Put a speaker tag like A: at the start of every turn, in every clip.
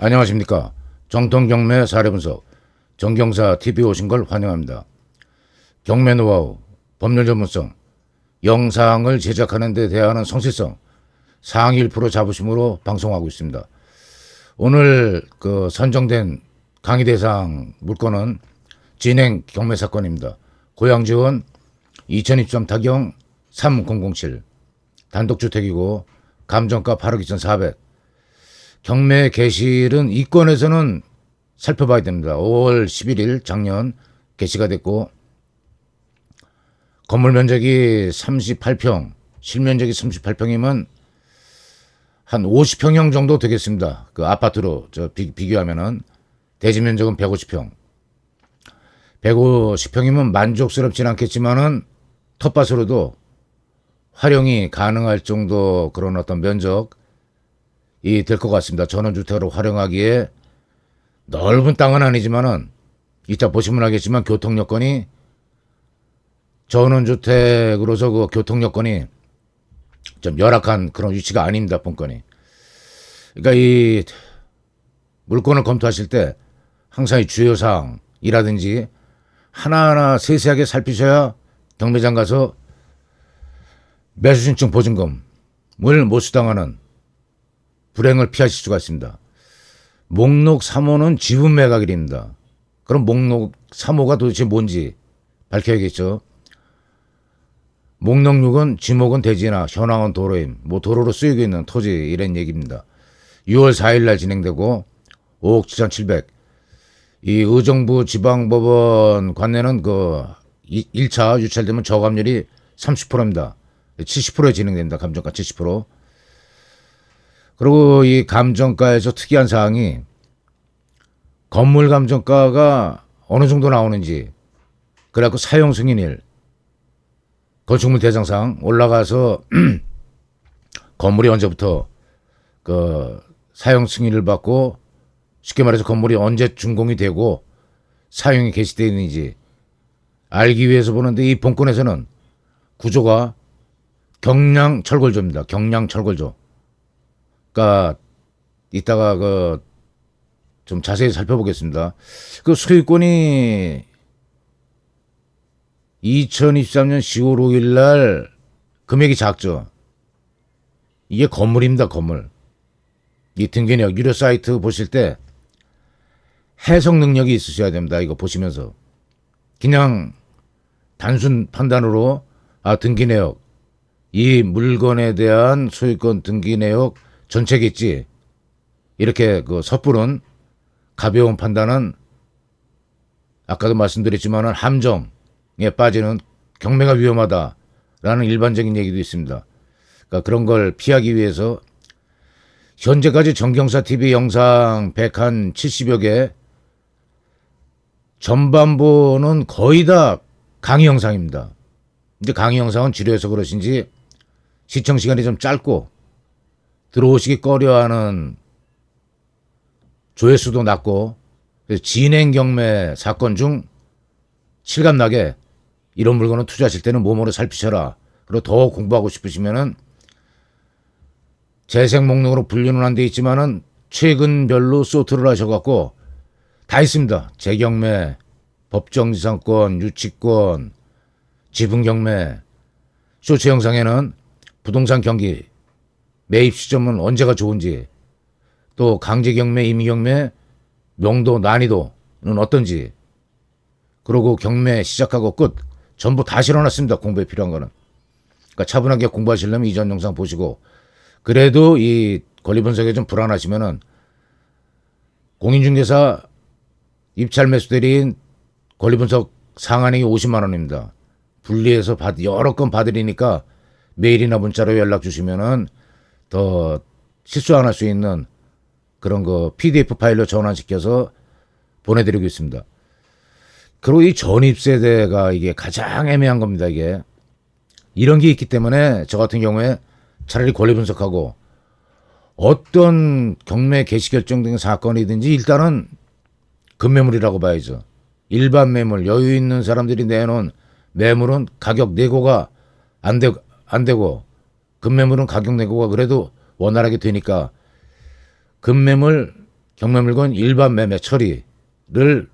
A: 안녕하십니까. 정통경매 사례분석 정경사 TV 오신 걸 환영합니다. 경매 노하우, 법률 전문성, 영상을 제작하는 데 대하는 성실성 상위 1% 자부심으로 방송하고 있습니다. 오늘 그 선정된 강의 대상 물건은 진행 경매 사건입니다. 고양 지원 2023 타경 3007 단독주택이고 감정가 8억 2,400 경매 개실은 이 건에서는 살펴봐야 됩니다. 5월 11일 작년 개시가 됐고 건물 면적이 38평, 실면적이 38평이면 한 50평형 정도 되겠습니다. 그 아파트로 저 비, 비교하면은 대지 면적은 150평. 150평이면 만족스럽진 않겠지만은 텃밭으로도 활용이 가능할 정도 그런 어떤 면적 이 될 것 같습니다. 전원주택으로 활용하기에 넓은 땅은 아니지만은 이따 보시면 알겠지만 교통 여건이 전원주택으로서 그 교통 여건이 좀 열악한 그런 위치가 아닙니다. 본건이. 그러니까 이 물건을 검토하실 때 항상 이 주요 사항이라든지 하나하나 세세하게 살피셔야 경매장 가서 매수 신청 보증금을 못 수당하는 불행을 피하실 수가 있습니다. 목록 3호는 지분 매각일입니다. 그럼 목록 3호가 도대체 뭔지 밝혀야겠죠. 목록 6은 지목은 대지나 현황은 도로임, 뭐 도로로 쓰이고 있는 토지 이런 얘기입니다. 6월 4일 날 진행되고 5억 7,700. 이 의정부 지방법원 관내는 그 1차 유찰되면 저감률이 30%입니다. 70%에 진행됩니다. 감정가 70%. 그리고 이 감정가에서 특이한 사항이 건물 감정가가 어느 정도 나오는지 그래갖고 사용 승인일 건축물 대상상 올라가서 건물이 언제부터 그 사용 승인을 받고 쉽게 말해서 건물이 언제 준공이 되고 사용이 개시되어 있는지 알기 위해서 보는데 이 본건에서는 구조가 경량 철골조입니다. 경량 철골조. 그러니까 이따가 그 좀 자세히 살펴보겠습니다. 그 소유권이 2023년 10월 5일 날 금액이 작죠. 이게 건물입니다, 건물. 이 등기력 유료 사이트 보실 때 해석 능력이 있으셔야 됩니다. 이거 보시면서. 그냥 단순 판단으로 아 등기 내역 이 물건에 대한 소유권 등기 내역 전체겠지. 이렇게 그 섣부른 가벼운 판단은 아까도 말씀드렸지만은 함정에 빠지는 경매가 위험하다라는 일반적인 얘기도 있습니다. 그러니까 그런 걸 피하기 위해서 현재까지 정경사 TV 영상 170여 개 전반부는 거의 다 강의 영상입니다. 근데 강의 영상은 지루해서 그러신지 시청 시간이 좀 짧고 들어오시기 꺼려하는 조회수도 낮고 진행 경매 사건 중 실감나게 이런 물건을 투자하실 때는 몸으로 살피셔라. 그리고 더 공부하고 싶으시면은 재생 목록으로 분류는 안 돼 있지만은 최근별로 소트를 하셔갖고 다 있습니다. 재경매, 법정지상권, 유치권, 지분경매, 쇼츠 영상에는 부동산 경기, 매입 시점은 언제가 좋은지, 또 강제 경매, 임의 경매, 명도, 난이도는 어떤지, 그리고 경매 시작하고 끝, 전부 다 실어놨습니다. 공부에 필요한 거는. 그러니까 차분하게 공부하시려면 이전 영상 보시고, 그래도 이 권리 분석에 좀 불안하시면은 공인중개사 입찰 매수 대리인 권리 분석 상한액이 50만 원입니다. 분리해서 받, 여러 건 받으리니까 메일이나 문자로 연락 주시면은 더 실수 안 할 수 있는 그런 거 PDF 파일로 전환시켜서 보내드리고 있습니다. 그리고 이 전입 세대가 이게 가장 애매한 겁니다. 이게 이런 게 있기 때문에 저 같은 경우에 차라리 권리 분석하고 어떤 경매 개시 결정 등 사건이든지 일단은 급매물이라고 봐야죠. 일반 매물 여유 있는 사람들이 내놓은 매물은 가격 내고가 안, 되, 안 되고 급매물은 가격 내고가 그래도 원활하게 되니까 급매물 경매 물건 일반 매매 처리를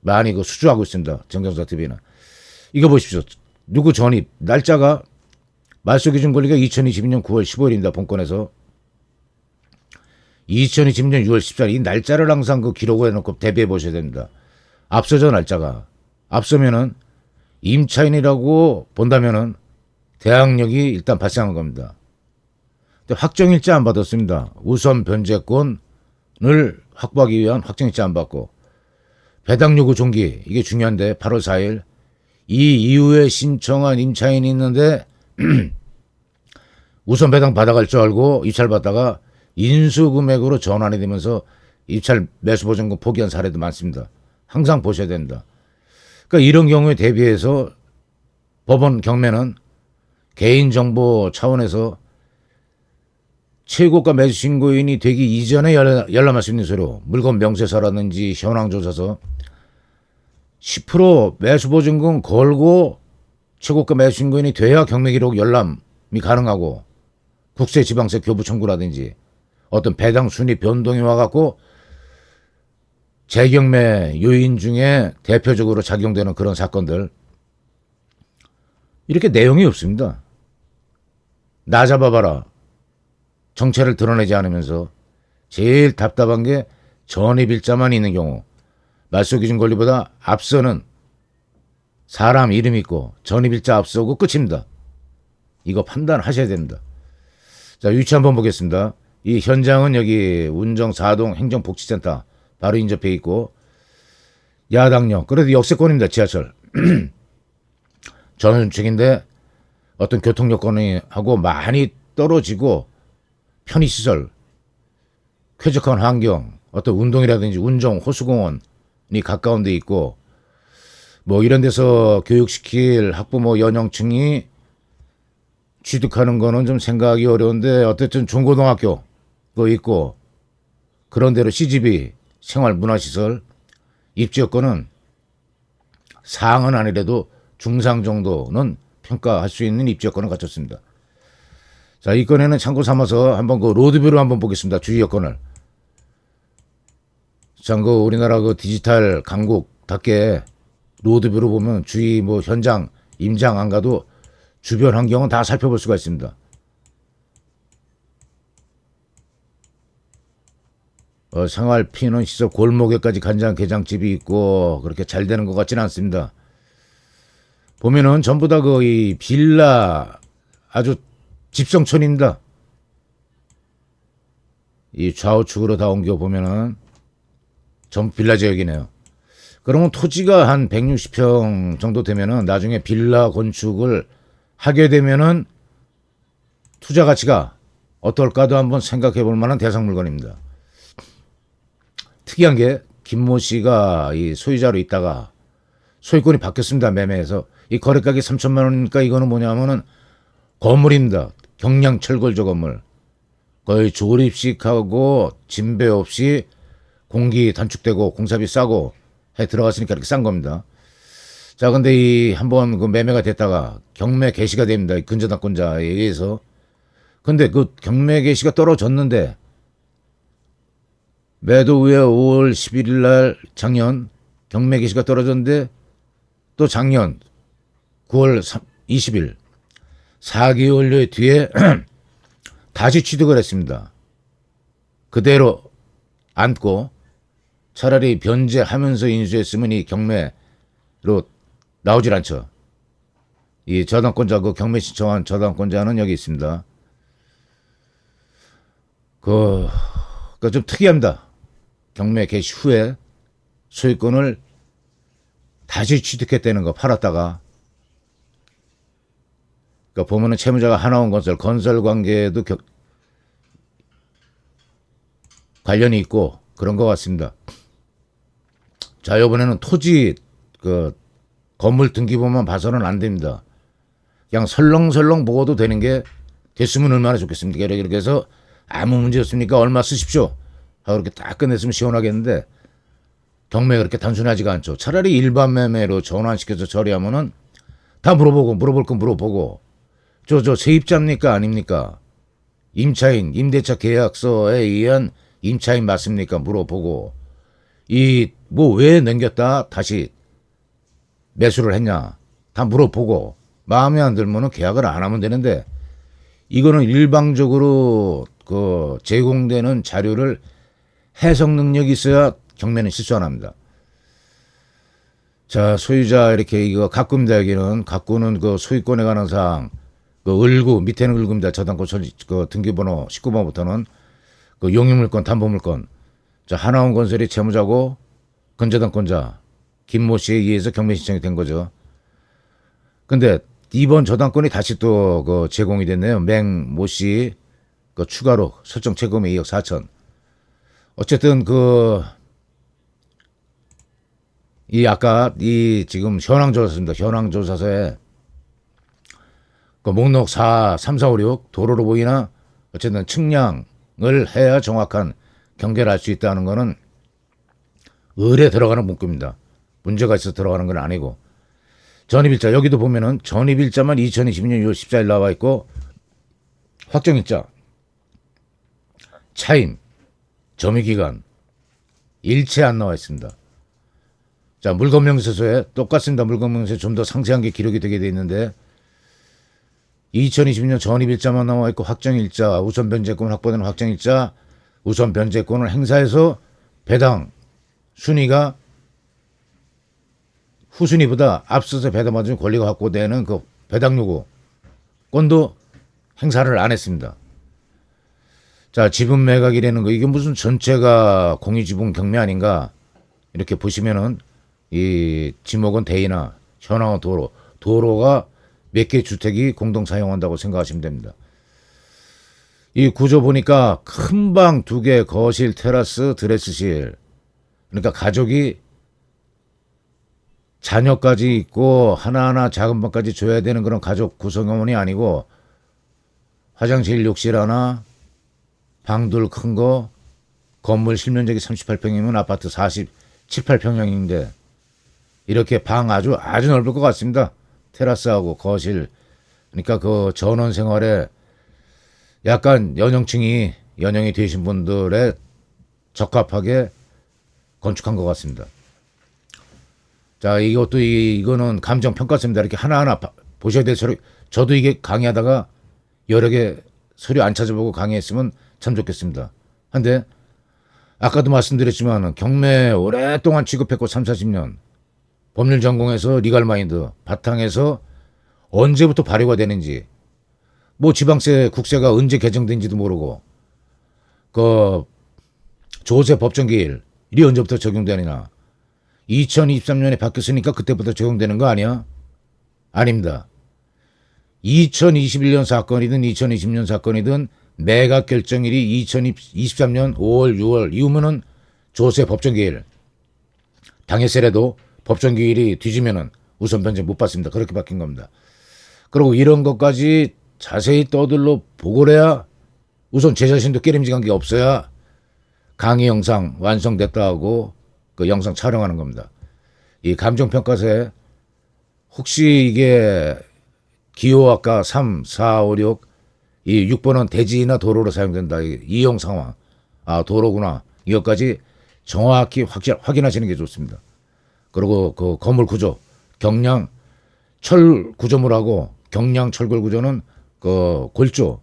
A: 많이 그 수주하고 있습니다. 정경사 TV는. 이거 보십시오. 누구 전입 날짜가 말소 기준 권리가 2022년 9월 15일입니다. 본건에서 2020년 6월 14일 이 날짜를 항상 그 기록을 해놓고 대비해 보셔야 됩니다. 앞서죠 날짜가 앞서면은 임차인이라고 본다면은 대항력이 일단 발생한 겁니다. 확정일자 안 받았습니다. 우선 변제권을 확보하기 위한 확정일자 안 받고 배당 요구 종기 이게 중요한데 8월 4일 이 이후에 신청한 임차인이 있는데 우선 배당 받아갈 줄 알고 입찰 받다가 인수 금액으로 전환이 되면서 입찰 매수 보증금 포기한 사례도 많습니다. 항상 보셔야 됩니다. 그러니까 이런 경우에 대비해서 법원 경매는 개인정보 차원에서 최고가 매수 신고인이 되기 이전에 열- 열람할 수 있는 서류, 물건 명세서라든지 현황조사서 10% 매수 보증금 걸고 최고가 매수 신고인이 돼야 경매 기록 열람이 가능하고 국세 지방세 교부 청구라든지 어떤 배당 순위 변동이 와갖고 재경매 요인 중에 대표적으로 작용되는 그런 사건들 이렇게 내용이 없습니다. 나 잡아봐라. 정체를 드러내지 않으면서 제일 답답한 게 전입 일자만 있는 경우 말소 기준 권리보다 앞서는 사람 이름 있고 전입 일자 앞서고 끝입니다. 이거 판단하셔야 됩니다. 자 위치 한번 보겠습니다. 이 현장은 여기 운정 4동 행정복지센터 바로 인접해 있고 야당역 그래도 역세권입니다. 지하철 전원축인데 어떤 교통 여건이 하고 많이 떨어지고 편의 시설 쾌적한 환경 어떤 운동이라든지 운정 호수공원이 가까운 데 있고 뭐 이런 데서 교육시킬 학부모 연령층이 취득하는 거는 좀 생각하기 어려운데 어쨌든 중고등학교 거 있고 그런 대로 CGV 생활 문화시설 입지 여건은 상은 아니래도 중상 정도는 평가할 수 있는 입지 여건을 갖췄습니다. 자, 이 건에는 참고 삼아서 한번 그 로드뷰로 한번 보겠습니다. 주의 여건을. 참, 그 우리나라 그 디지털 강국답게 로드뷰로 보면 주위 뭐 현장, 임장 안 가도 주변 환경은 다 살펴볼 수가 있습니다. 어, 생활 피는 시설 골목에까지 간장 게장집이 있고 그렇게 잘 되는 것 같지는 않습니다. 보면은 전부 다 거의 빌라 아주 집성촌입니다. 이 좌우측으로 다 옮겨 보면은 전부 빌라 지역이네요. 그러면 토지가 한 160평 정도 되면은 나중에 빌라 건축을 하게 되면은 투자 가치가 어떨까도 한번 생각해 볼 만한 대상 물건입니다. 특이한 게 김모 씨가 이 소유자로 있다가 소유권이 바뀌었습니다. 매매에서 이 거래가격이 3천만 원이니까 이거는 뭐냐면은 건물입니다. 경량 철골조 건물. 거의 조립식하고 진배 없이 공기 단축되고 공사비 싸고 해 들어갔으니까 이렇게 싼 겁니다. 자, 근데 이 한번 그 매매가 됐다가 경매 개시가 됩니다. 이 근저당권자에 의해서. 근데 그 경매 개시가 떨어졌는데 매도 후에 5월 11일 날 작년 경매 개시가 떨어졌는데 또 작년 9월 3, 20일 4개월 뒤에 다시 취득을 했습니다. 그대로 안고 차라리 변제하면서 인수했으면 이 경매로 나오질 않죠. 이 저당권자 그 경매 신청한 저당권자는 여기 있습니다. 그, 그좀 특이합니다. 경매 개시 후에 소유권을 다시 취득했다는 거 팔았다가 그러니까 보면은 채무자가 하나원 건설 건설 관계도 격- 관련이 있고 그런 것 같습니다. 자 이번에는 토지 그 건물 등기부만 봐서는 안 됩니다. 그냥 설렁설렁 보고도 되는 게 됐으면 얼마나 좋겠습니까? 이렇게 해서 아무 문제 없습니까? 얼마 쓰십시오. 하고 이렇게 딱 끝냈으면 시원하겠는데 경매가 그렇게 단순하지가 않죠. 차라리 일반 매매로 전환시켜서 처리하면은 다 물어보고 물어볼 건 물어보고 저 저 세입자입니까 아닙니까? 임차인 임대차 계약서에 의한 임차인 맞습니까? 물어보고 이 뭐 왜 넘겼다 다시 매수를 했냐 다 물어보고 마음에 안 들면은 계약을 안 하면 되는데 이거는 일방적으로 그 제공되는 자료를 해석 능력이 있어야 경매는 실수 안 합니다. 자, 소유자 이렇게 이거 가꾸입니다. 여기는 가꾸는 그 소유권에 관한 사항, 그 을구 밑에는 을구입니다. 저당권 설- 그 등기번호 19번부터는 그 용유물권, 담보물권. 자, 하나원 건설이 채무자고 건저당권자 김모 씨에 의해서 경매 신청이 된 거죠. 근데 이번 저당권이 다시 또 그 제공이 됐네요. 맹 모 씨 그 추가로 설정 최고금액 2억 4천. 어쨌든 그 이 아까 이 지금 현황 조사입니다. 현황 조사서에 그 목록 4, 3, 4, 5, 6 도로로 보이나 어쨌든 측량을 해야 정확한 경계를 할수 있다는 거는 을에 들어가는 문구입니다. 문제가 있어서 들어가는 건 아니고 전입일자 여기도 보면은 전입일자만 2022년 6월 14일 나와 있고 확정일자 차임 점유기간 일체 안 나와 있습니다. 자 물건명세서에 똑같습니다. 물건명세 좀 더 상세한 게 기록이 되게 돼 있는데 2020년 전입일자만 나와 있고 확정일자 우선 변제권 확보되는 확정일자 우선 변제권을 행사해서 배당 순위가 후순위보다 앞서서 배당받은 권리가 확보되는 그 배당 요구 건도 행사를 안 했습니다. 자, 지분 매각이라는 거 이게 무슨 전체가 공유지분 경매 아닌가 이렇게 보시면은 이 지목은 대이나 현황은 도로 도로가 몇 개 주택이 공동 사용한다고 생각하시면 됩니다. 이 구조 보니까 큰 방 두 개, 거실, 테라스, 드레스실. 그러니까 가족이 자녀까지 있고 하나하나 작은 방까지 줘야 되는 그런 가족 구성원이 아니고 화장실, 욕실 하나, 방둘 큰 거, 건물 실면적이 38평이면 아파트 47, 8평형인데 이렇게 방 아주 아주 넓을 것 같습니다. 테라스하고 거실. 그러니까 그 전원 생활에 약간 연령층이 연령이 되신 분들의 적합하게 건축한 것 같습니다. 자, 이것도 이, 이거는 감정 평가서입니다. 이렇게 하나하나 봐- 보셔야 될 서류. 저도 이게 강의하다가 여러 개 서류 안 찾아보고 강의했으면 참 좋겠습니다. 한데 아까도 말씀드렸지만 경매 오랫동안 취급했고 3, 40년 법률 전공에서 리갈 마인드 바탕에서 언제부터 발효가 되는지 뭐 지방세 국세가 언제 개정된지도 모르고 그 조세 법정기일 이 언제부터 적용되느냐 2023년에 바뀌었으니까 그때부터 적용되는 거 아니야? 아닙니다. 2021년 사건이든 2020년 사건이든 매각 결정일이 2023년 5월, 6월 이후면은 조세 법정기일 당해세라도 법정 기일이 뒤지면은 우선 변제 못 받습니다. 그렇게 바뀐 겁니다. 그리고 이런 것까지 자세히 떠들러 보고 해야 우선 제 자신도 깨림직한 게 없어야 강의 영상 완성됐다 하고 그 영상 촬영하는 겁니다. 이 감정평가서에 혹시 이게 기호 아까 3, 4, 5, 6, 이 6번은 대지나 도로로 사용된다. 이 이용 상황. 아, 도로구나. 이것까지 정확히 확인, 확인하시는 게 좋습니다. 그리고 그 건물 구조, 경량 철 구조물하고 경량 철골 구조는 그 골조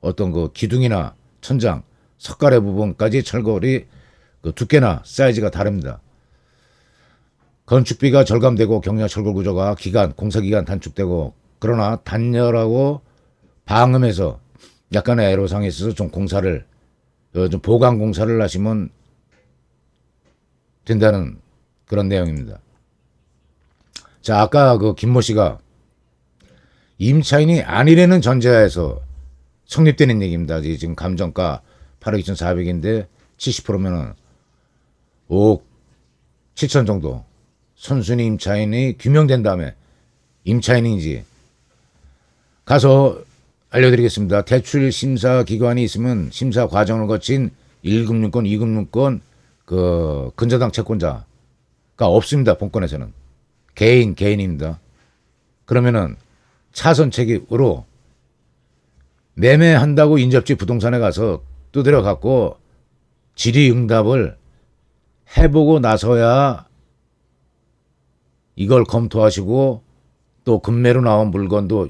A: 어떤 그 기둥이나 천장, 석가래 부분까지 철골이 그 두께나 사이즈가 다릅니다. 건축비가 절감되고 경량 철골 구조가 기간, 공사 기간 단축되고 그러나 단열하고 방음에서 약간의 애로사항이 있어서 좀 공사를 어, 좀 보강 공사를 하시면 된다는 그런 내용입니다. 자, 아까 그 김모 씨가 임차인이 아니라는 전제하에서 성립되는 얘기입니다. 지금 감정가 8억 2,400인데 70%면은 5억 7천 정도 선순위 임차인이 규명된 다음에 임차인인지 가서 알려드리겠습니다. 대출 심사 기관이 있으면 심사 과정을 거친 1금융권, 2금융권 그 근저당 채권자가 없습니다. 본권에서는 개인 개인입니다. 그러면은 차선책으로 매매한다고 인접지 부동산에 가서 두드려 갖고 질의응답을 해보고 나서야 이걸 검토하시고 또 금매로 나온 물건도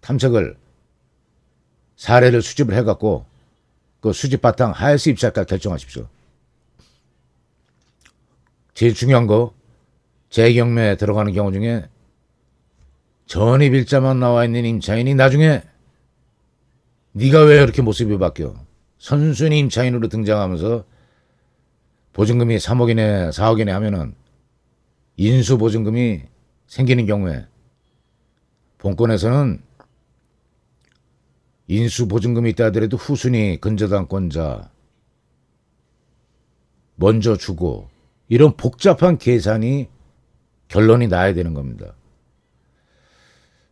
A: 탐색을 사례를 수집을 해갖고 그 수집 바탕 하에서 입찰가 결정하십시오. 제일 중요한 거 재경매에 들어가는 경우 중에 전입일자만 나와 있는 임차인이 나중에 네가 왜 이렇게 모습이 바뀌어? 선순위 임차인으로 등장하면서 보증금이 3억이네 4억이네 하면은 인수 보증금이 생기는 경우에 본건에서는 인수 보증금이 있다 하더라도 후순위 근저당권자 먼저 주고 이런 복잡한 계산이 결론이 나야 되는 겁니다.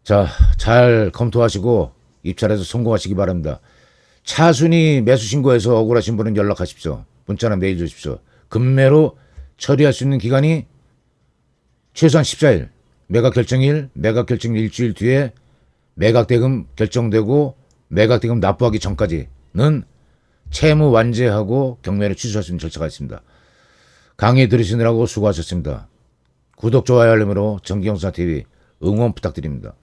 A: 자, 잘 검토하시고 입찰해서 성공하시기 바랍니다. 차순위 매수 신고해서 억울하신 분은 연락하십시오. 문자나 메일 주십시오. 금매로 처리할 수 있는 기간이 최소한 14일, 매각 결정일, 매각 결정 일주일 뒤에 매각 대금 결정되고 매각 대금 납부하기 전까지는 채무 완제하고 경매를 취소할 수 있는 절차가 있습니다. 강의 들으시느라고 수고하셨습니다. 구독, 좋아요, 알림으로 정기영사 TV 응원 부탁드립니다.